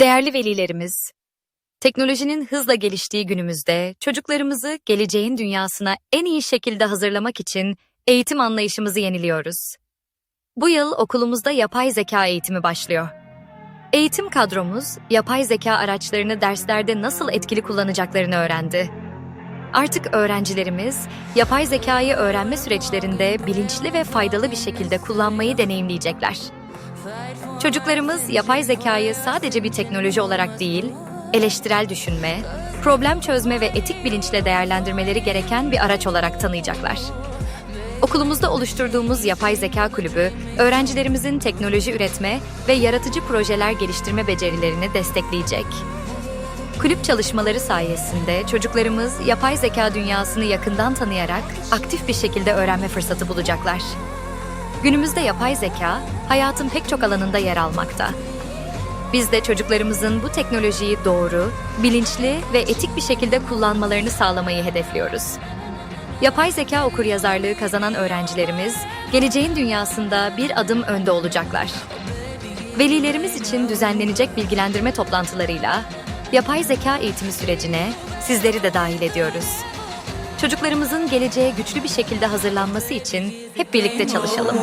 Değerli velilerimiz, teknolojinin hızla geliştiği günümüzde çocuklarımızı geleceğin dünyasına en iyi şekilde hazırlamak için eğitim anlayışımızı yeniliyoruz. Bu yıl okulumuzda yapay zeka eğitimi başlıyor. Eğitim kadromuz yapay zeka araçlarını derslerde nasıl etkili kullanacaklarını öğrendi. Artık öğrencilerimiz yapay zekayı öğrenme süreçlerinde bilinçli ve faydalı bir şekilde kullanmayı deneyimleyecekler. Çocuklarımız yapay zekayı sadece bir teknoloji olarak değil, eleştirel düşünme, problem çözme ve etik bilinçle değerlendirmeleri gereken bir araç olarak tanıyacaklar. Okulumuzda oluşturduğumuz Yapay Zeka Kulübü, öğrencilerimizin teknoloji üretme ve yaratıcı projeler geliştirme becerilerini destekleyecek. Kulüp çalışmaları sayesinde çocuklarımız yapay zeka dünyasını yakından tanıyarak aktif bir şekilde öğrenme fırsatı bulacaklar. Günümüzde yapay zeka hayatın pek çok alanında yer almakta. Biz de çocuklarımızın bu teknolojiyi doğru, bilinçli ve etik bir şekilde kullanmalarını sağlamayı hedefliyoruz. Yapay zeka okuryazarlığı kazanan öğrencilerimiz geleceğin dünyasında bir adım önde olacaklar. Velilerimiz için düzenlenecek bilgilendirme toplantılarıyla yapay zeka eğitimi sürecine sizleri de dahil ediyoruz. Çocuklarımızın geleceğe güçlü bir şekilde hazırlanması için hep birlikte çalışalım.